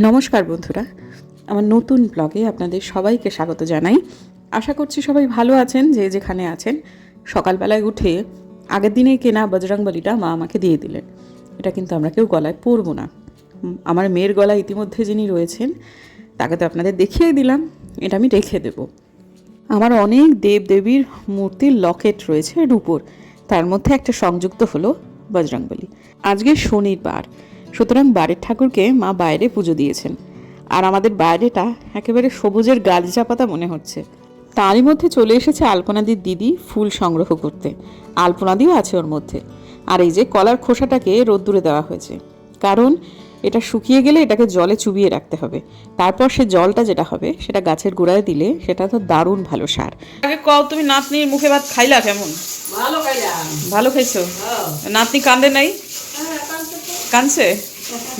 নমস্কার বন্ধুরা। আমার নতুন ব্লগে আপনাদের সবাইকে স্বাগত জানাই। আশা করছি সবাই ভালো আছেন, যে যেখানে আছেন। সকালবেলায় উঠে আগের দিনেই কেনা বজরংবলিটা মা আমাকে দিয়ে দিলেন। এটা কিন্তু আমরা কেউ গলায় পরবো না। আমার মেয়ের গলায় ইতিমধ্যে যিনি রয়েছেন, তাকে তো আপনাদের দেখিয়ে দিলাম। এটা আমি রেখে দেবো। আমার অনেক দেব দেবীর মূর্তির লকেট রয়েছে রূপোর তার মধ্যে একটা সংযুক্ত হলো বজরংবলী। আজকে শনিবার। সুতরাং বাড়ির ঠাকুরকে মা বাইরে পুজো দিয়েছেন। আর আমাদের বাইরেটা একেবারে সবুজের গালিচা পাতা মনে হচ্ছে। তারই মধ্যে চলে এসেছে আলপনাদির দিদি ফুল সংগ্রহ করতে। আলপনাদিও আছে ওর মধ্যে। আর এই যে কলার খোসাটাকে রোদ্দুরে দেওয়া হয়েছে। কারণ এটা শুকিয়ে গেলে এটাকে জলে চুবিয়ে রাখতে হবে। তারপর সে জলটা যেটা হবে সেটা গাছের গোড়ায় দিলে সেটা তো দারুণ ভালো সার। আগে কও তুমি নাতনির মুখে ভাত খাইলা কেমন? ভালো খাইলাম। ভালো খাইছো? হ্যাঁ। নাতনি কান্দে নাই? কানছে?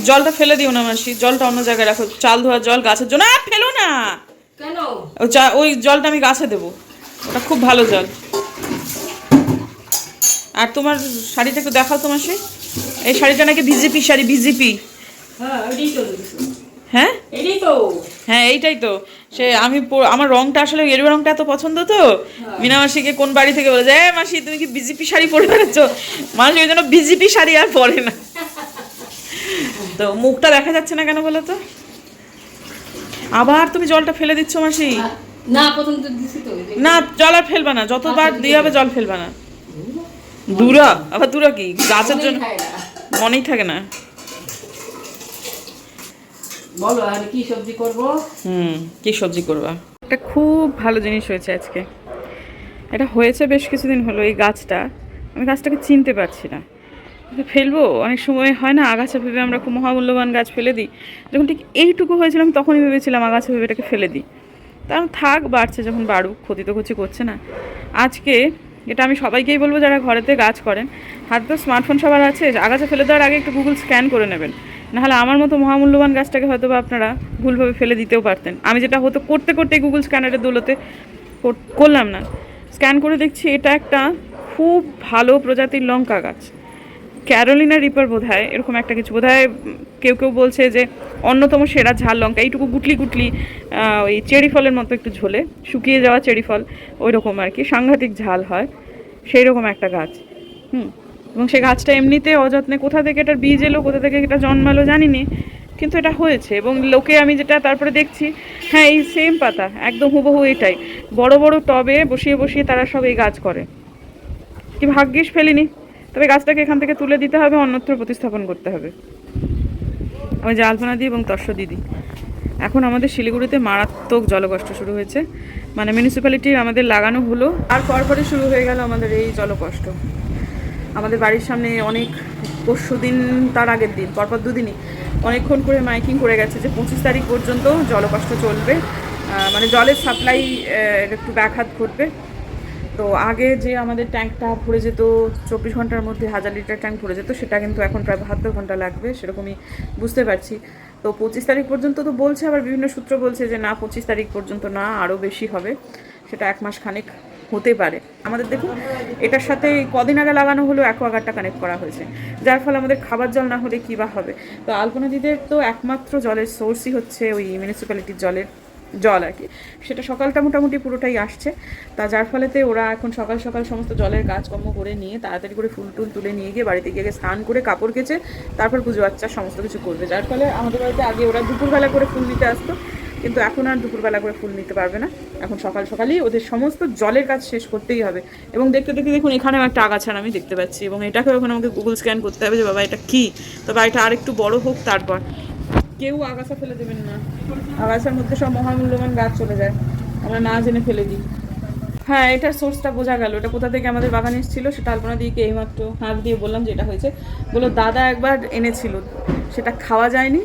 জলটা ফেলে দিও না মাসি জলটা অন্য জায়গায় রাখো। চাল ধোয়ার জল গাছের জন্য। আহ, ফেলো না! কেন? ওই জলটা আমি গাছে দেবো। ওটা খুব ভালো জল। আর তোমার শাড়িটা একটু দেখাও তো মাসি। এই শাড়িটা নাকি বিজেপি শাড়ি বিজেপি। হ্যাঁ হ্যাঁ? হ্যাঁ এইটাই তো। সে আমি আমার রংটা আসলে এরুয়া রংটা এত পছন্দ তো। মিনা মাসিকে কোন বাড়ি থেকে বলে যায় মাসি তুমি কি বিজেপি শাড়ি পরে বেড়াচ্ছ? মাসি ওই জন্য বিজেপি শাড়ি আর পরে না। তো মুখটা দেখা যাচ্ছে না কেন বলো তো? আবার তুমি জলটা ফেলে দিচ্ছ মাসি। না প্রথম তো দিছি তো না জল আর ফেলবা না যতবার দিয়ে হবে জল ফেলবা না। দূরা? আবার দূরা কি? গাছের জন্য মনেই থাকে না। বলো আর কি সবজি করব? হুম কি সবজি করবা? একটা খুব ভালো জিনিস হয়েছে আজকে। এটা হয়েছে বেশ কিছুদিন হলো এই গাছটা। আমি গাছটাকে চিনতে পারছি না। ফেলব? অনেক সময় হয় না, আগাছা ভেবে আমরা খুব মহামূল্যবান গাছ ফেলে দিই। যখন ঠিক এইটুকু হয়েছিল আমি তখনই ভেবেছিলাম আগাছা ভেবে এটাকে ফেলে দিই। কারণ থাক বাড়ছে, যখন বাড়ুক, ক্ষতি তো ক্ষতি করছে না। আজকে এটা আমি সবাইকেই বলব যারা ঘরেতে গাছ করেন, হাতে তো স্মার্টফোন সবার আছে, আগাছা ফেলে দেওয়ার আগে একটু গুগল স্ক্যান করে নেবেন। নাহলে আমার মতো মহামূল্যবান গাছটাকে হয়তো বা আপনারা ভুলভাবে ফেলে দিতেও পারতেন। আমি যেটা হতো, করতে করতে গুগল স্ক্যানারের দৌলতে কর- করলাম না। স্ক্যান করে দেখছি এটা একটা খুব ভালো প্রজাতির লঙ্কা গাছ। ক্যারোলিনা রিপার বোধ হয় এরকম একটা কিছু। বোধ কেউ কেউ বলছে যে অন্যতম সেরা ঝাল লঙ্কা, এইটুকু গুটলি গুটলি ওই চেরি ফলের মতো একটু ঝোলে, শুকিয়ে যাওয়া চেরি ফল ওই রকম আর কি, সাংঘাতিক ঝাল হয় সেই রকম একটা গাছ। হুম, এবং সেই গাছটা এমনিতে অযত্নে কোথা থেকে এটার বীজ এলো, কোথা থেকে এটা জন্মালো জানিনি, কিন্তু এটা হয়েছে, এবং লোকে আমি যেটা তারপরে দেখছি হ্যাঁ এই সেম পাতা, একদম হুবহু এটাই। বড় বড় টবে বসিয়ে বসিয়ে তারা সব এই গাছ করে। কি ভাগ্যিস ফেলিনি? তবে গাছটাকে এখান থেকে তুলে দিতে হবে, অন্যত্র প্রতিস্থাপন করতে হবে। ওই যে আলপনা দি এবং তর্ষ দিদি এখন আমাদের শিলিগুড়িতে মারাত্মক জলকষ্ট শুরু হয়েছে। মানে মিউনিসিপ্যালিটির আমাদের লাগানো হলো, আর পরপরই শুরু হয়ে গেল আমাদের এই জলকষ্ট। আমাদের বাড়ির সামনে অনেক পরশু দিন, তার আগের দিন, পরপর দুদিনই অনেকক্ষণ করে মাইকিং করে গেছে যে পঁচিশ তারিখ পর্যন্ত জলকষ্ট চলবে। মানে জলের সাপ্লাই একটু ব্যাঘাত ঘটবে। তো আগে যে আমাদের ট্যাঙ্কটা ভরে যেত, চব্বিশ ঘণ্টার মধ্যে হাজার লিটার ট্যাঙ্ক ভরে যেত, সেটা কিন্তু এখন প্রায় বাহাত্তর ঘণ্টা লাগবে, সেরকমই বুঝতে পারছি। তো পঁচিশ তারিখ পর্যন্ত তো বলছে, আবার বিভিন্ন সূত্র বলছে যে না, পঁচিশ তারিখ পর্যন্ত না, আরও বেশি হবে। সেটা এক মাস খানেক হতে পারে। আমাদের দেখুন, এটার সাথে কদিন আগে লাগানো হলো অ্যাকোয়াগার্ডটা কানেক্ট করা হয়েছে। যার ফলে আমাদের খাবার জল না হলে কী বা হবে? তো আলপনাদিদের তো একমাত্র জলের সোর্সই হচ্ছে ওই মিউনিসিপ্যালিটির জলের। জল আর কি। সেটা সকালটা মোটামুটি পুরোটাই আসছে। তা যার ফলেতে ওরা এখন সকাল সকাল সমস্ত জলের কাজকর্ম করে নিয়ে তাড়াতাড়ি করে ফুল টুল তুলে নিয়ে গিয়ে বাড়িতে গিয়ে স্নান করে কাপড় কেচে তারপর পুজো আচ্ছা সমস্ত কিছু করবে। যার ফলে আমাদের বাড়িতে আগে ওরা দুপুরবেলা করে ফুল নিতে আসতো, কিন্তু এখন আর দুপুরবেলা করে ফুল নিতে পারবে না। এখন সকাল সকালই ওদের সমস্ত জলের কাজ শেষ করতেই হবে। এবং দেখতে দেখতে দেখুন এখানেও একটা আগাছার আমি দেখতে পাচ্ছি এবং এটাকেও এখন আমাকে গুগল স্ক্যান করতে হবে যে, বাবা, এটা কী? তবে এটা আর একটু বড় হোক তারপর। কেউ আগাছা ফেলে দেবেন না। আগাছার মধ্যে সব মহামূল্যবান গাছ চলে যায়। আমরা না জেনে ফেলে দিই। হ্যাঁ এটার সোর্সটা বোঝা গেল। এটা কোথা থেকে আমাদের বাগানে এসেছিল সেটা আলপনা দিকে এইমাত্র হাত দিয়ে বললাম যে এটা হয়েছে। বলল, দাদা একবার এনেছিল। সেটা খাওয়া যায়নি।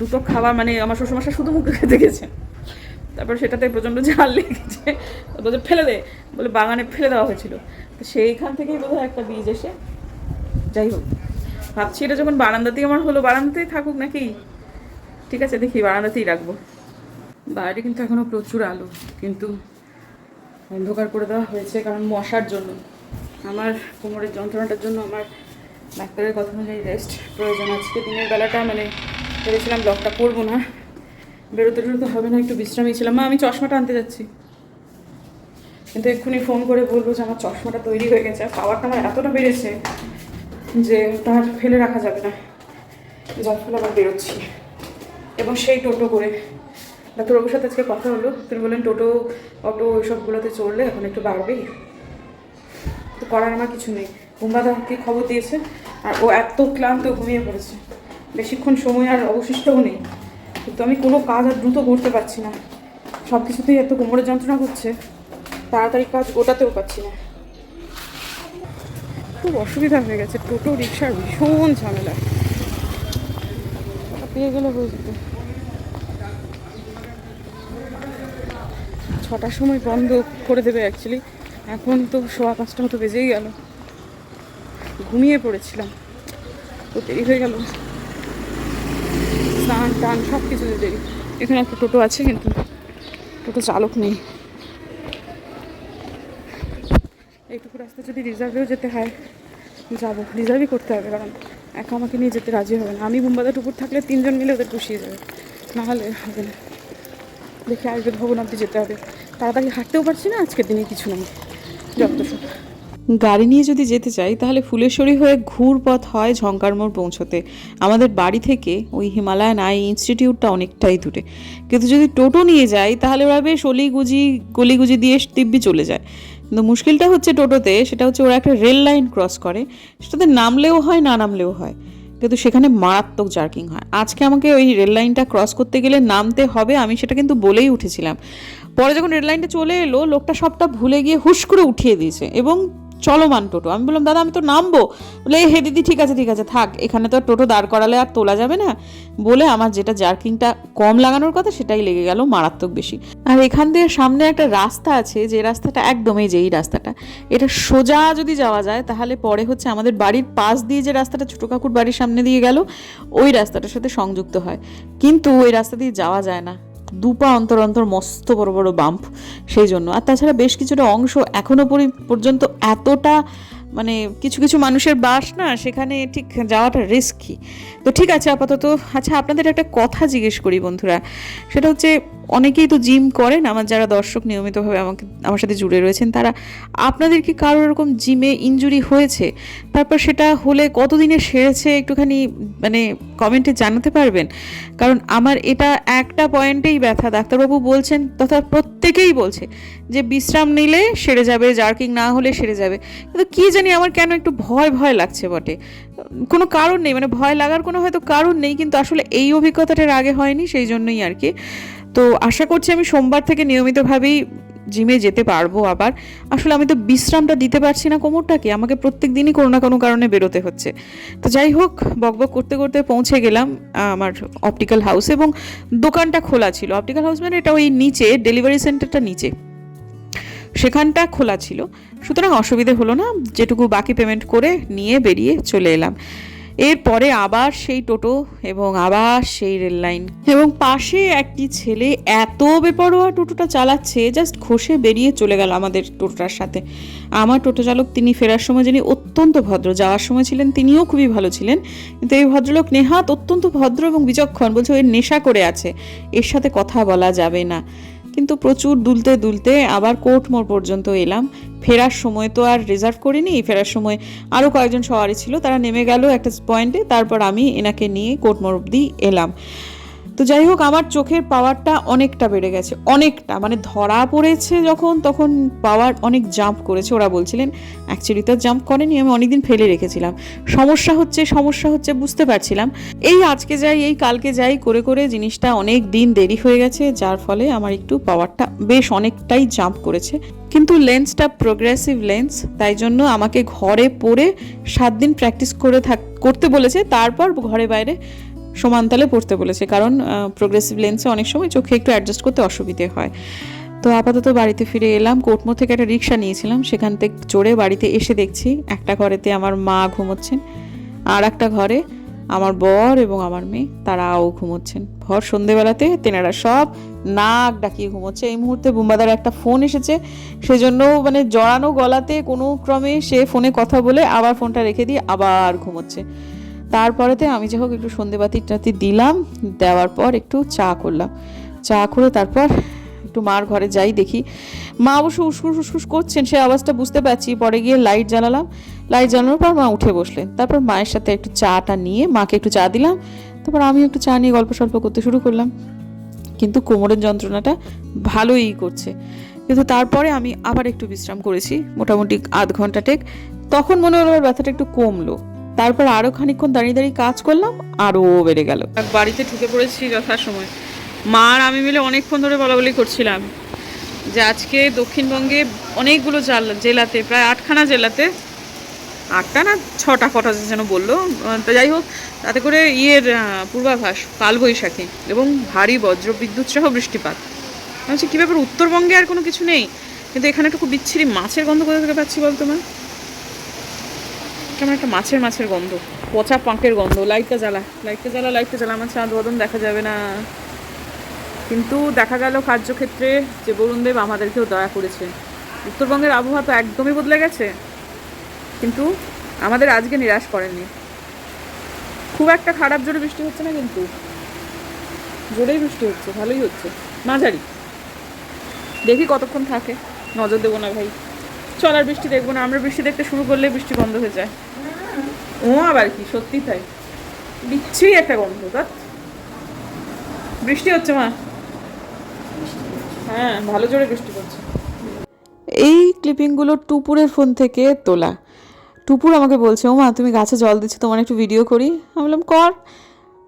দুটো খাওয়া মানে আমার শ্বশুরমশাই শুধু মুখে খেতে গেছেন। তারপর সেটাতে প্রচণ্ড ঝাল লেগেছে। বলছে ফেলে দে। বলে বাগানে ফেলে দেওয়া হয়েছিল। তো সেইখান থেকেই বোধহয় একটা বীজ এসে যাই হোক। ভাবছি এটা যখন বারান্দাতেই আমার হলো, বারান্দাতেই থাকুক নাকি? ঠিক আছে, দেখি বারান্দাতেই রাখব। বাইরে কিন্তু এখনও প্রচুর আলো, কিন্তু অন্ধকার করে দেওয়া হয়েছে কারণ মশার জন্য। আমার কোমরের যন্ত্রণাটার জন্য আমার ডাক্তারের কথা অনুযায়ী রেস্ট প্রয়োজন। আজকে দিনের বেলাটা মানে ভেবেছিলাম ব্লগটা করব না। বেরোতে বেরোতে হবে না, একটু বিশ্রামই ছিলাম। মা, আমি চশমাটা আনতে যাচ্ছি। কিন্তু এক্ষুনি ফোন করে বলব যে আমার চশমাটা তৈরি হয়ে গেছে। আর পাওয়ারটা আমার এতটা বেড়েছে যে ওটা আর ফেলে রাখা যাবে না। যার ফলে আবার বেরোচ্ছি। এবং সেই টোটো করে। ডাক্তারবাবুর সাথে আজকে কথা হলো। তিনি বললেন, টোটো, অটো ওইসবগুলোতে চড়লে এখন একটু বাড়বেই। তো করার আমার কিছু নেই। বুম্বাদাকে খবর দিয়েছে, আর ও এত ক্লান্ত ঘুমিয়ে পড়েছে। বেশিক্ষণ সময় আর অবশিষ্টও নেই। কিন্তু আমি কোনো কাজ আর দ্রুত করতে পারছি না। সব কিছুতেই এত কোমরের যন্ত্রণা করছে তাড়াতাড়ি কাজ গোটাতেও পারছি না। খুব অসুবিধা হয়ে গেছে। টোটো, রিক্সার ভীষণ ঝামেলা। পেয়ে গেলে হয়ে যেত। ছটার সময় বন্ধ করে দেবে অ্যাকচুয়ালি এখন তো সোয়া পাঁচটা মতো বেজেই গেল। ঘুমিয়ে পড়েছিলাম। তো দেরি হয়ে গেল। স্নান টান সব কিছুতে দেরি। এখানে একটা টোটো আছে কিন্তু টোটো চালক নেই। এইটুকু রাস্তা যদি রিজার্ভেও যেতে হয়, যাব। রিজার্ভই করতে হবে, কারণ একা আমাকে নিয়ে যেতে রাজি হবে না। আমি মুম্বাদা টুকুর থাকলে তিনজন মিলে ওদের পুষিয়ে যাবে নাহলে হবে না। দেখে আয়ুর্বেদ ভবন অব্দি যেতে হবে। তাড়াতাড়ি হাঁটতেও পারছি না, আজকের দিনে কিছু নেই। যত গাড়ি নিয়ে যদি যেতে চাই, তাহলে ফুলেশ্বরী হয়ে ঘুর পথ হয় ঝঙ্কার মোড় পৌঁছতে। আমাদের বাড়ি থেকে ওই হিমালয়ান আই ইনস্টিটিউটটা অনেকটাই দূরে। কিন্তু যদি টোটো নিয়ে যাই, তাহলে ওরা বেশ অলিগুজি, গলিগুজি দিয়ে দিব্যি চলে যায়। কিন্তু মুশকিলটা হচ্ছে টোটোতে, সেটা হচ্ছে ওরা একটা রেল লাইন ক্রস করে। সেটাতে নামলেও হয়, না নামলেও হয়। কিন্তু সেখানে মারাত্মক জার্কিং হয়। আজকে আমাকে ওই রেল লাইনটা ক্রস করতে গেলে নামতে হবে, আমি সেটা কিন্তু বলেই উঠেছিলাম। পরে যখন রেল লাইনটা চলে এলো, লোকটা সবটা ভুলে গিয়ে হুশ করে উঠিয়ে দিয়েছে এবং চলমান টোটো। আমি বললাম, দাদা, আমি তো নামবো। বলে হে দিদি, ঠিক আছে ঠিক আছে, থাক, এখানে তো টোটো দাঁড় করালে আর তোলা যাবে না। বলে, আমার যেটা জার্কিংটা কম লাগানোর কথা, সেটাই লেগে গেল মারাত্মক বেশি। আর এখান দিয়ে সামনে একটা রাস্তা আছে, যে রাস্তাটা একদমই যেই রাস্তাটা, এটা সোজা যদি যাওয়া যায়, তাহলে পরে হচ্ছে আমাদের বাড়ির পাশ দিয়ে যে রাস্তাটা ছোটো কাকুর বাড়ির সামনে দিয়ে গেল, ওই রাস্তাটার সাথে সংযুক্ত হয়। কিন্তু ওই রাস্তা দিয়ে যাওয়া যায় না। দুপা অন্তর অন্তর মস্ত বড় বড় বাম্প, সেই জন্য। আর তাছাড়া বেশ কিছুটা অংশ এখনও পরি- পর্যন্ত এতটা মানে কিছু কিছু মানুষের বাস না, সেখানে ঠিক যাওয়াটা রিস্কি তো ঠিক আছে, আপাতত আচ্ছা আপনাদের একটা কথা জিজ্ঞেস করি বন্ধুরা। সেটা হচ্ছে, অনেকেই তো জিম করেন, আমার যারা দর্শক নিয়মিতভাবে আমাকে, আমার সাথে জুড়ে রয়েছেন, তারা, আপনাদের কি কারও এরকম জিমে ইনজুরি হয়েছে? তারপর সেটা হলে কতদিনে সেরেছে, একটুখানি মানে কমেন্টে জানাতে পারবেন? কারণ আমার এটা একটা পয়েন্টেই ব্যথা। ডাক্তারবাবু বলছেন, তথা প্রত্যেকেই বলছে, যে বিশ্রাম নিলে সেরে যাবে জার্কিং না হলে সেরে যাবে। কিন্তু কী জানি আমার কেন একটু ভয় ভয় লাগছে বটে। কোনো কারণ নেই মানে ভয় লাগার কোনো হয়তো কারণ নেই, কিন্তু আসলে এই অভিজ্ঞতাটার আগে হয়নি সেই জন্যই আর কি। তো আশা করছি আমি সোমবার থেকে নিয়মিতভাবেই জিমে যেতে পারব আবার। আসলে আমি তো বিশ্রামটা দিতে পারছি না কোমরটাকে, আমাকে প্রত্যেক দিনই কোনো না কোনো কারণে বেরোতে হচ্ছে। তো যাই হোক বকবক করতে করতে পৌঁছে গেলাম আমার অপটিক্যাল হাউস এবং দোকানটা খোলা ছিল। অপটিক্যাল হাউস মানে এটা ওই নিচে ডেলিভারি সেন্টারটা নিচে। সেখানটা খোলা ছিল। সুতরাং অসুবিধে হলো না, যেটুকু বাকি পেমেন্ট করে নিয়ে বেরিয়ে চলে এলাম। এরপরে আবার সেই টোটো এবং আবার সেই রেল লাইন এবং পাশে একটি ছেলে এত বেপরোয়া টোটোটা চালাচ্ছে জাস্ট ঘষে বেরিয়ে চলে গেল আমাদের টোটোটার সাথে। আমার টোটো চালক তিনি ফেরার সময় যিনি অত্যন্ত ভদ্র, যাওয়ার সময় ছিলেন তিনিও খুবই ভালো ছিলেন। কিন্তু এই ভদ্রলোক নেহাত অত্যন্ত ভদ্র এবং বিচক্ষণ, বলছে ওই নেশা করে আছে, এর সাথে কথা বলা যাবে না। কিন্তু প্রচুর দুলতে দুলতে আবার কোর্ট মোড় পর্যন্ত এলাম। ফেরার সময় তো আর রিজার্ভ করিনি, ফেরার সময় আরও কয়েকজন সওয়ারি ছিল, তারা নেমে গেল একটা পয়েন্টে তারপর আমি এনাকে নিয়ে কোর্ট মোড় অব্দি এলাম। তো যাই হোক, আমার চোখের পাওয়ারটা অনেকটা বেড়ে গেছে, অনেকটা। মানে ধরা পড়েছে যখন, তখন পাওয়ার অনেক জাম্প করেছে। ওরা বলছিলেন অ্যাকচুয়ালি তো জাম্প করেনি, আমি অনেকদিন ফেলে রেখেছিলাম। সমস্যা হচ্ছে সমস্যা হচ্ছে, বুঝতে পারছিলাম। এই আজকে যাই, এই কালকে যাই, করে করে জিনিসটা অনেক দিন দেরি হয়ে গেছে, যার ফলে আমার একটু পাওয়ারটা বেশ অনেকটাই জাম্প করেছে। কিন্তু লেন্সটা প্রোগ্রেসিভ লেন্স তাই জন্য আমাকে ঘরে পরে সাত দিন প্র্যাকটিস করে থাক, করতে বলেছে। তারপর ঘরে বাইরে সমানতালে পড়তে বলেছে। কারণ প্রোগ্রেসিভ লেন্সে অনেক সময় চোখে একটু অ্যাডজাস্ট করতে অসুবিধে হয়। তো আপাতত বাড়িতে ফিরে এলাম। কোটমো থেকে একটা রিক্সা নিয়েছিলাম। সেখান থেকে চড়ে বাড়িতে এসে দেখছি, একটা ঘরেতে আমার মা ঘুমোচ্ছেন, আর একটা ঘরে আমার বর এবং আমার মেয়ে, তারাও ঘুমোচ্ছেন। ভর সন্ধেবেলাতে তেনারা সব নাক ডাকিয়ে ঘুমোচ্ছে। এই মুহূর্তে বুম্বাদার একটা ফোন এসেছে। সেজন্য মানে জড়ানো গলাতে কোনো ক্রমে সে ফোনে কথা বলে আবার ফোনটা রেখে দিয়ে আবার ঘুমোচ্ছে। তারপরেতে আমি যা হোক একটু সন্ধেবাতি টাতি দিলাম, দেওয়ার পর একটু চা করলাম। চা করে তারপর একটু মার ঘরে যাই দেখি। মা অবশ্য উসকুস উসকুস করছেন, সে আওয়াজটা বুঝতে পারছি। পরে গিয়ে লাইট জ্বালালাম। লাইট জ্বালানোর পর মা উঠে বসলেন। তারপর মায়ের সাথে একটু চাটা নিয়ে মাকে একটু চা দিলাম। তারপর আমি একটু চা নিয়ে গল্প সল্প করতে শুরু করলাম। কিন্তু কোমরের যন্ত্রণাটা ভালোই করছে। কিন্তু তারপরে আমি আবার একটু বিশ্রাম করেছি, মোটামুটি আধ ঘণ্টা টেক। তখন মনে হলো ব্যথাটা একটু কমলো। তারপর আরও খানিকক্ষণ দাঁড়িয়ে দাঁড়িয়ে কাজ করলাম আরও বেড়ে গেল। বাড়িতে ঢুকে পড়েছি যথাসময়। মা আর আমি মিলে অনেকক্ষণ ধরে বলা বলি করছিলাম যে আজকে দক্ষিণবঙ্গে অনেকগুলো জাল- জেলাতে, প্রায় আটখানা জেলাতে আটটা না ছটা কটা যেন বলল তো যাই হোক, তাতে করে ইয়ের পূর্বাভাস, কালবৈশাখী এবং ভারী বজ্র বিদ্যুৎ সহ বৃষ্টিপাত। আমি কী ব্যাপার, উত্তরবঙ্গে আর কোনো কিছু নেই? কিন্তু এখানে একটা খুব বিচ্ছিরি মাছের গন্ধ কোথা থেকে পাচ্ছি বলতো মা? কেমন একটা মাছের মাছের গন্ধ, পচা পাঁকের গন্ধ, লাইটটা জ্বালা লাইটটা জ্বালা লাইটটা জ্বালা, আমার চাঁদ বদন দেখা যাবে না। কিন্তু দেখা গেল কার্যক্ষেত্রে যে বরুণদেব আমাদেরকেও দয়া করেছে। উত্তরবঙ্গের আবহাওয়া তো একদমই বদলে গেছে, কিন্তু আমাদের আজকে নিরাশ করেননি। খুব একটা খারাপ জোরে বৃষ্টি হচ্ছে না কিন্তু, জোরেই বৃষ্টি হচ্ছে, ভালোই হচ্ছে। মাঝারি। দেখি কতক্ষণ থাকে, নজর দেবো না ভাই। চল আর বৃষ্টি দেখব না, আমরা বৃষ্টি দেখতে শুরু করলে বৃষ্টি বন্ধ হয়ে যায়। ও আবার কি, সত্যি তাই? বিচ্ছিরি একটা গন্ধ বৃষ্টি হচ্ছে মা। হ্যাঁ ভালো জোরে বৃষ্টি পড়ছে। এই ক্লিপিংগুলো টুপুরের ফোন থেকে তোলা। টুপুর আমাকে বলছে ও মা তুমি গাছে জল দিচ্ছ, তোমার একটু ভিডিও করি। আমি বললাম, কর।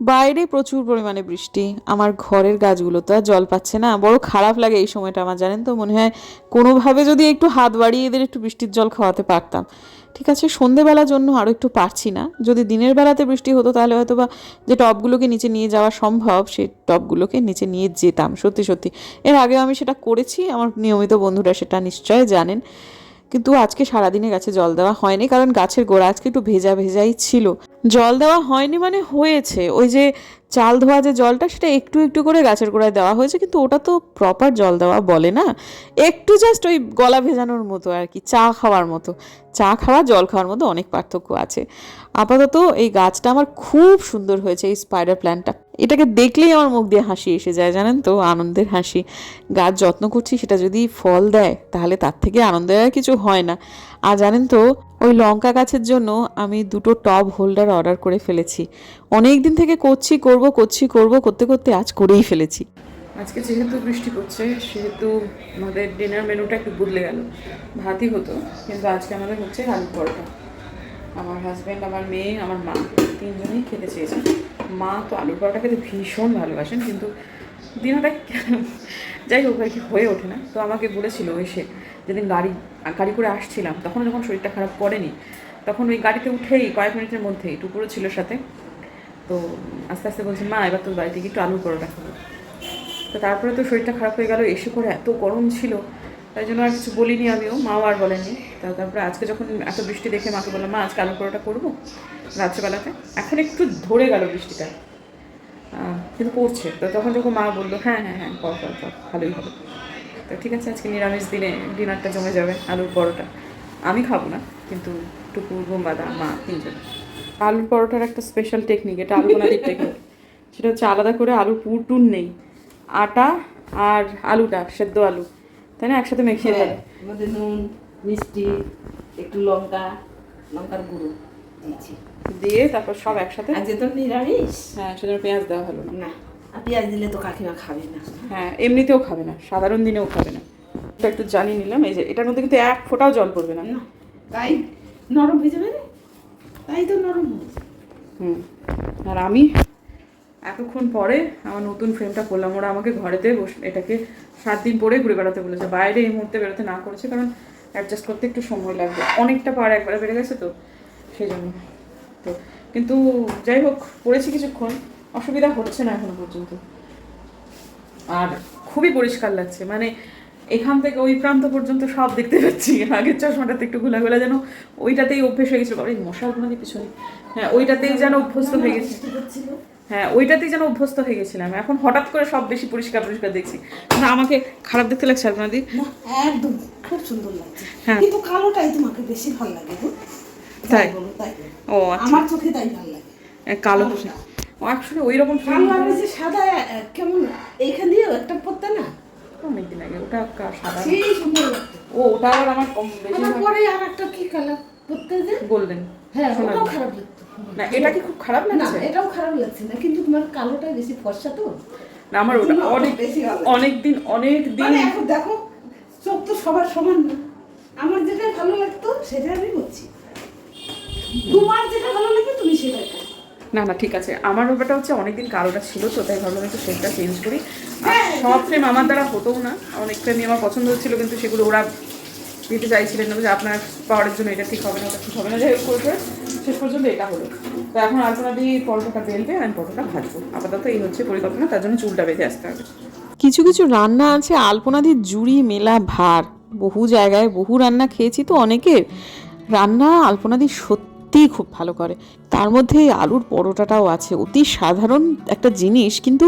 বাইরে প্রচুর পরিমাণে বৃষ্টি। আমার ঘরের গাছগুলো তো আর জল পাচ্ছে না। বড় খারাপ লাগে এই সময়টা আমার, জানেন তো? মনে হয় কোনোভাবে যদি একটু হাত বাড়িয়ে এদের একটু বৃষ্টির জল খাওয়াতে পারতাম। ঠিক আছে, সন্ধেবেলার জন্য আরও একটু পারছি না। যদি দিনের বেলাতে বৃষ্টি হতো, তাহলে হয়তো বা যে টবগুলোকে নিচে নিয়ে যাওয়া সম্ভব সেই টবগুলোকে নিচে নিয়ে যেতাম। সত্যি সত্যি। এর আগেও আমি সেটা করেছি। আমার নিয়মিত বন্ধুরা সেটা নিশ্চয় জানেন। কিন্তু আজকে সারাদিনে গাছে জল দেওয়া হয়নি, কারণ গাছের গোড়া আজকে একটু ভেজা ভেজাই ছিল। জল দেওয়া হয়নি মানে হয়েছে। ওই যে চাল ধোয়া যে জলটা, সেটা একটু একটু করে গাছের গোড়ায় দেওয়া হয়েছে, কিন্তু ওটা তো প্রপার জল দেওয়া বলে না। একটু জাস্ট ওই গলা ভেজানোর মতো আর কি, চা খাওয়ার মতো। চা খাওয়া, জল খাওয়ার মধ্যে অনেক পার্থক্য আছে। আপাতত এই গাছটা আমার খুব সুন্দর হয়েছে, এই স্পাইডার প্ল্যান্টটা এটাকে দেখলেই আমার মুখ দিয়ে হাসি এসে যায়, জানেন তো? আনন্দের হাসি। গাছ যত্ন করছি, সেটা যদি ফল দেয়, তাহলে তার থেকে আনন্দের আর কিছু হয় না। আর জানেন তো, ওই লঙ্কা গাছের জন্য আমি দুটো টব হোল্ডার অর্ডার করে ফেলেছি। অনেক দিন থেকে করছি, করব করছি, করব, করতে করতে আজ করেই ফেলেছি। আজকে যেহেতু বৃষ্টি পড়ছে, সেহেতু আমাদের ডিনার মেনুটা একটু বদলে গেল। ভাতই হতো, কিন্তু আজকে আমাদের হচ্ছে আলু পরোটা আমার হাজব্যান্ড আমার মেয়ে, আমার মা, তিনজনেই খেতে চেয়েছেন। মা তো আলু পরোটা খেতে ভীষণ ভালোবাসেন, কিন্তু দিনটা যাই হোক, আর কি হয়ে ওঠে না। তো আমাকে বলেছিল এসে, যেদিন গাড়ি গাড়ি করে আসছিলাম, তখন যখন শরীরটা খারাপ করেনি, তখন ওই গাড়িতে উঠেই কয়েক মিনিটের মধ্যেই টুকুরও ছিল সাথে। তো আস্তে আস্তে বলছি, মা, এবার তোর বাড়িতে গিয়ে একটু আলু পরোটা খাব। তো তারপরে তো শরীরটা খারাপ হয়ে গেল, এসে করে এত গরম ছিল তাই জন্য আর কিছু বলিনি আমিও, মাও আর বলেনি। তা তারপরে আজকে যখন এত বৃষ্টি দেখে মাকে বললাম, মা, আজকে আলু পরোটা করব রাত্রেবেলাতে? এখন একটু ধরে গেল বৃষ্টিটা। কিন্তু পড়ছে তো তখন যখন মা বলল হ্যাঁ হ্যাঁ হ্যাঁ কর কর কর, ভালোই হবে। তো ঠিক আছে, আজকে নিরামিষ দিনে ডিনারটা জমে যাবে আলুর পরোটা। আমি খাব না, কিন্তু টুকু বোম্বাদা মা তিনজন। আলুর পরোটার একটা স্পেশাল টেকনিক এটা আলু বানালির টেকনিক সেটা হচ্ছে আলাদা করে আলুর পুর টুর নেই। আটা আর আলুটা, সেদ্ধ আলু। তাই না? একসাথে মেখে দেয় মধ্যে নুন মিষ্টি একটু লঙ্কা লঙ্কার গুঁড়ো দিয়েছি দিয়ে তারপর সব একসাথে? আজকে তো নিরামিষ হ্যাঁ সেজন্য পেঁয়াজ দেওয়া হলো না। আর পেঁয়াজ দিলে তো কাকিমা খাবে না। হ্যাঁ এমনিতেও খাবে না সাধারণ দিনেও খাবে না। এটা একটু জানিয়ে নিলাম এই যে এটার মধ্যে কিন্তু এক ফোঁটাও জল পড়বে না। না তাই নরম হয়ে যাবে তাই তো নরম হয়েছে হুম আর আমি এতক্ষণ পরে আমার নতুন ফ্রেমটা করলাম। ওরা আমাকে ঘরেতে বসে এটাকে সাত দিন পরে ঘুরে বেড়াতে বলেছে। বাইরে এই মুহূর্তে বেরোতে না করেছে কারণ অ্যাডজাস্ট করতে একটু সময় লাগবে। অনেকটা পার একবারে বেড়ে গেছে তো, সেই জন্য। তো, কিন্তু যাই হোক, পড়েছি কিছুক্ষণ। অসুবিধা হচ্ছে না এখনও পর্যন্ত। আর খুবই পরিষ্কার লাগছে। মানে এখান থেকে ওই প্রান্ত পর্যন্ত সব দেখতে পাচ্ছি। আগের চশমাটাতে একটু ঘোলা ঘোলা যেন ওইটাতেই অভ্যেস হয়ে গেছিল। এই মশার কোনো পিছনে। হ্যাঁ ওইটাতেই যেন অভ্যস্ত হয়ে গেছে। হ্যাঁ ওইটাতেই যেন অভ্যস্ত হয়ে গেছিলাম। এখন হঠাৎ করে সব বেশি পরিষ্কার পরিষ্কার দেখছি। না আমাকে খারাপ দেখতে লাগছে আপনাদি? না একদম খুব সুন্দর লাগছে। হ্যাঁ। কিন্তু কালোটাই তোমাকে বেশি ভালো লাগে তাই? তাই? ও আচ্ছা। আমার চোখে তাই ভালো লাগে। কালো ও আসলে ওই রকম কালো যে সাদা কেমন? এইখান দিয়ে একটা পড়তে না? অনেকদিন আগে ওটা সাদা। সেই সুন্দর ও ওটা আবার আমার কম বেশি তারপরে আর একটা কি কালার পড়তে যে? গোল্ডেন। হ্যাঁ ওটাও খারাপ লাগতো না এটা কি খুব খারাপ না লাগছে? এটাও খারাপ লাগছে না কিন্তু তোমার কালোটা বেশি ফর্সা তো। না আমার ওটা অনেক বেশি ভালো। অনেক দিন অনেক দিন মানে এখন দেখো চোখ তো সবার সমান না। আমার যেটা ভালো লাগতো সেটা আমি বলছি তোমার যেটা ভালো লাগে তুমি সেটা। না না ঠিক আছে। আমার ব্যাপারটা হচ্ছে অনেকদিন কালোটা ছিল তো তাই ভাবলাম একটু শেডটা চেঞ্জ করি। আর হ্যাঁ, সব ফ্রেম আমার দ্বারা হতো না। অনেক ফ্রেমই আমার পছন্দ হচ্ছিল কিন্তু সেগুলো ওরা দিতে চাইছিলেন না। যে আপনার পাওয়ারের জন্য এটা ঠিক হবে না ওটা ঠিক হবে না। যাই হোক শেষ পর্যন্ত এটা হলো। তো এখন আলপনাদি পরোটাটা বেলবে আর আমি পরোটা ভাজবো। আপাতত এই হচ্ছে পরিকল্পনা, তার জন্য চুলটা বেঁধে আসতে হবে। কিছু কিছু রান্না আছে, আলপনাদির জুড়ি মেলা ভার। বহু জায়গায় বহু রান্না খেয়েছি তো অনেকের। রান্না আলপনাদি সত্যিই খুব ভালো করে। তার মধ্যে এই আলুর পরোটাটাও আছে। অতি সাধারণ একটা জিনিস, কিন্তু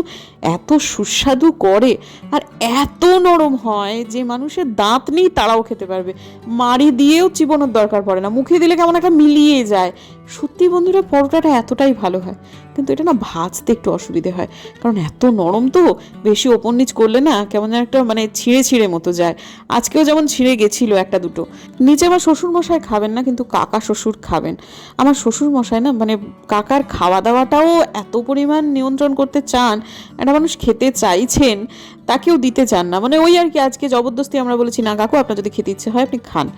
এত সুস্বাদু করে আর এত নরম হয় যে মানুষের দাঁত নেই তারাও খেতে পারবে। মাড়ি দিয়েও চিবনোর দরকার পড়ে না। মুখে দিলে কেমন একটা মিলিয়ে যায়। সত্যি বন্ধুরা, পরোটাটা এতটাই ভালো হয়। কিন্তু এটা না ভাজতে একটু অসুবিধে হয়। কারণ এত নরম তো, বেশি ওপর নিচ করলে না কেমন যেন একটা মানে ছিঁড়ে ছিঁড়ে মতো যায়। আজকেও যেমন ছিঁড়ে গেছিল একটা দুটো। নিচে আমার শ্বশুর মশাই খাবেন না, কিন্তু কাকা শ্বশুর খাবেন। আমার শ্বশুর মশাই না মানে কাকার খাওয়া দাওয়াটাও এত পরিমাণ নিয়ন্ত্রণ করতে চান, একটা মানুষ খেতে চাইছেন, তাকেও দিতে চান না। মানে ওই আর কি, আজকে জবরদস্তি আমরা বলেছি, না কাকু, আপনার যদি খেতে ইচ্ছে হয়, আপনি খান।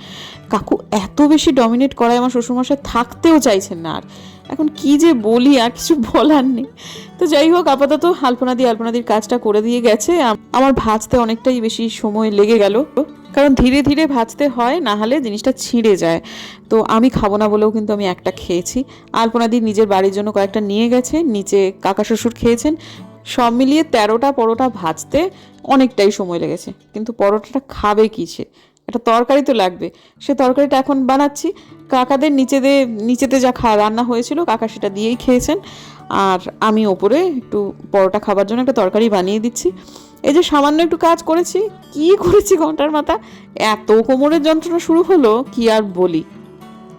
কাকু এত বেশি ডমিনেট করায় আমার শ্বশুরমশাই, থাকতেও চাইছেন না আর। এখন কি যে বলি, আর কিছু বলার নেই। তো যাই হোক, আপাতত আলপনা দিয়ে আলপনাদির কাজটা করে দিয়ে গেছে। আমার ভাজতে অনেকটাই বেশি সময় লেগে গেল। কারণ ধীরে ধীরে ভাজতে হয়, না হলে জিনিসটা ছিঁড়ে যায়। তো আমি খাব না বলেও কিন্তু আমি একটা খেয়েছি। আলপনাদি নিজের বাড়ির জন্য কয়েকটা নিয়ে গেছে, নিচে কাকা শ্বশুর খেয়েছেন। সব মিলিয়ে তেরোটা পরোটা ভাজতে অনেকটাই সময় লেগেছে। কিন্তু পরোটাটা খাবে কিসে একটা তরকারি তো লাগবে। সে তরকারিটা এখন বানাচ্ছি। কাকাদের নিচেতে নিচেতে যা খা রান্না হয়েছিল, কাকা সেটা দিয়েই খেয়েছেন। আর আমি ওপরে একটু পরোটা খাবার জন্য একটা তরকারি বানিয়ে দিচ্ছি। এই যে সামান্য একটু কাজ করেছি, কি করেছি ঘণ্টার মাথা? এত কোমরের যন্ত্রণা শুরু হলো, কি আর বলি।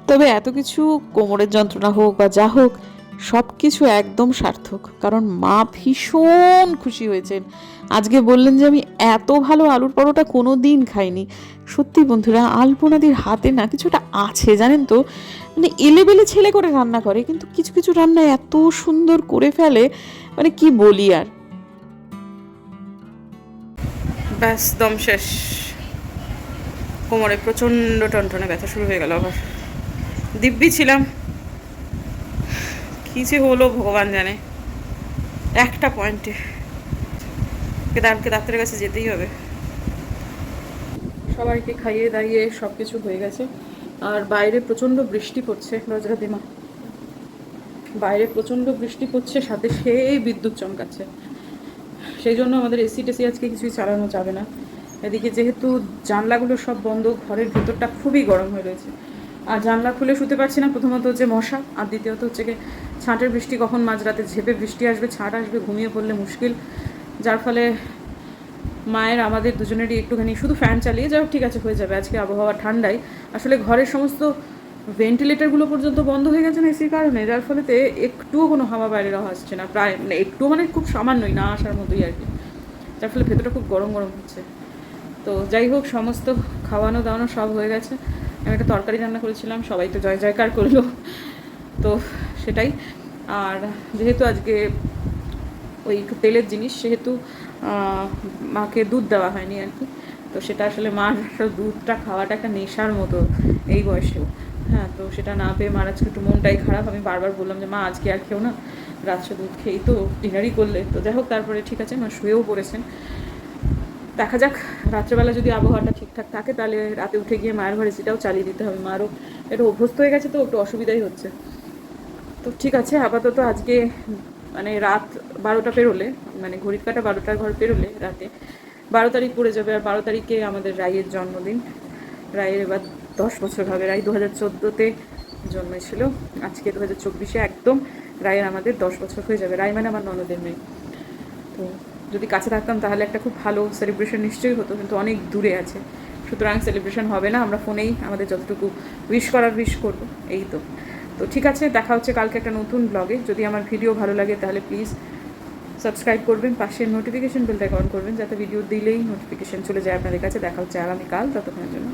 তবে এত কিছু কোমরের যন্ত্রণা হোক বা যা হোক সব কিছু একদম সার্থক। কারণ মা ভীষণ খুশি হয়েছেন। আজকে বললেন যে আমি এত ভালো আলুর পরোটা কোনো দিন খাইনি। সত্যি বন্ধুরা, আলপনাদির হাতে না কিছুটা আছে, জানেন তো? মানে এলেবেলে ছেলে করে রান্না করে, কিন্তু কিছু কিছু রান্না এত সুন্দর করে ফেলে মানে কি বলি আর? ব্যাস, দম শেষ। কোমরে প্রচণ্ড টনটনে ব্যথা শুরু হয়ে গেল আবার। দিব্যি ছিলাম। কী যে হলো ভগবান জানে। একটা পয়েন্টে। কেদারকে ডাক্তারের কাছে যেতেই হবে। সবাইকে খাইয়ে দাইয়ে সব কিছু হয়ে গেছে। আর বাইরে প্রচণ্ড বৃষ্টি পড়ছে রজরা দিমা। বাইরে প্রচণ্ড বৃষ্টি পড়ছে, সাথে সেই বিদ্যুৎ চমকাচ্ছে। সেই জন্য আমাদের এসি টেসি আজকে কিছুই চালানো যাবে না। এদিকে যেহেতু জানলাগুলো সব বন্ধ, ঘরের ভেতরটা খুবই গরম হয়ে রয়েছে। আর জানলা খুলে শুতে পারছি না, প্রথমত হচ্ছে মশা, আর দ্বিতীয়ত হচ্ছে ছাঁটের বৃষ্টি কখন মাঝরাতে ঝেপে বৃষ্টি আসবে, ছাঁট আসবে, ঘুমিয়ে পড়লে মুশকিল। যার ফলে মায়ের, আমাদের দুজনেরই একটুখানি শুধু ফ্যান চালিয়ে যাও ঠিক আছে, হয়ে যাবে আজকে আবহাওয়া ঠান্ডায়। আসলে ঘরের সমস্ত ভেন্টিলেটরগুলো পর্যন্ত বন্ধ হয়ে গেছে না এসির কারণে, যার ফলেতে একটুও কোনো হাওয়া বাইরে রওয়া আসছে না, প্রায় মানে একটু মানে খুব সামান্যই, না আসার মতোই আর কি। যার ফলে ভেতরটা খুব গরম গরম হচ্ছে। তো যাই হোক, সমস্ত খাওয়ানো দাওয়ানো সব হয়ে গেছে। আমি একটা তরকারি রান্না করেছিলাম, সবাই তো জয় জয়কার করল। তো সেটাই। আর যেহেতু আজকে ওই তেলের জিনিস, সেহেতু মাকে দুধ দেওয়া হয়নি আর কি। তো সেটা আসলে মার দুধটা খাওয়াটা একটা নেশার মতো এই বয়সেও হ্যাঁ তো সেটা না পেয়ে মার আজকে একটু মনটাই খারাপ। আমি বারবার বললাম যে, মা, আজকে আর খেও না। রাত্রে দুধ খেয়েই তো ডিনারই করলে। তো যাই হোক, তারপরে ঠিক আছে, মা শুয়েও পড়েছেন। দেখা যাক, রাত্রেবেলা যদি আবহাওয়াটা ঠিকঠাক থাকে, তাহলে রাতে উঠে গিয়ে মায়ের ঘরে সেটাও চালিয়ে দিতে হবে। মারও একটু অভ্যস্ত হয়ে গেছে তো, একটু অসুবিধাই হচ্ছে। তো ঠিক আছে, আপাতত আজকে মানে রাত বারোটা পেরোলে মানে ঘড়ির কাটা বারোটার ঘর পেরোলে রাতে, বারো তারিখ পড়ে যাবে আর বারো তারিখে আমাদের রায়ের জন্মদিন। রায়ের এবার দশ বছর হবে, রায় দু হাজার চোদ্দোতে জন্মেছিল, আজকে দু হাজার চব্বিশে একদম রায়ের আমাদের দশ বছর হয়ে যাবে। রায় মানে আমার ননদের মেয়ে। তো যদি কাছে থাকতাম তাহলে একটা খুব ভালো সেলিব্রেশন নিশ্চয়ই হতো, কিন্তু অনেক দূরে আছে। সুতরাং সেলিব্রেশন হবে না, আমরা ফোনেই আমাদের যতটুকু উইশ করার উইশ করব, এই তো। তো ঠিক আছে, দেখা হচ্ছে কালকে একটা নতুন ব্লগে যদি আমার ভিডিও ভালো লাগে, তাহলে প্লিজ সাবস্ক্রাইব করবেন, পাশে নোটিফিকেশন বেলটা অন করবেন, যাতে ভিডিও দিলেই নোটিফিকেশন চলে যায় আপনাদের কাছে। দেখা হচ্ছে আগামীকাল, ততক্ষণের জন্য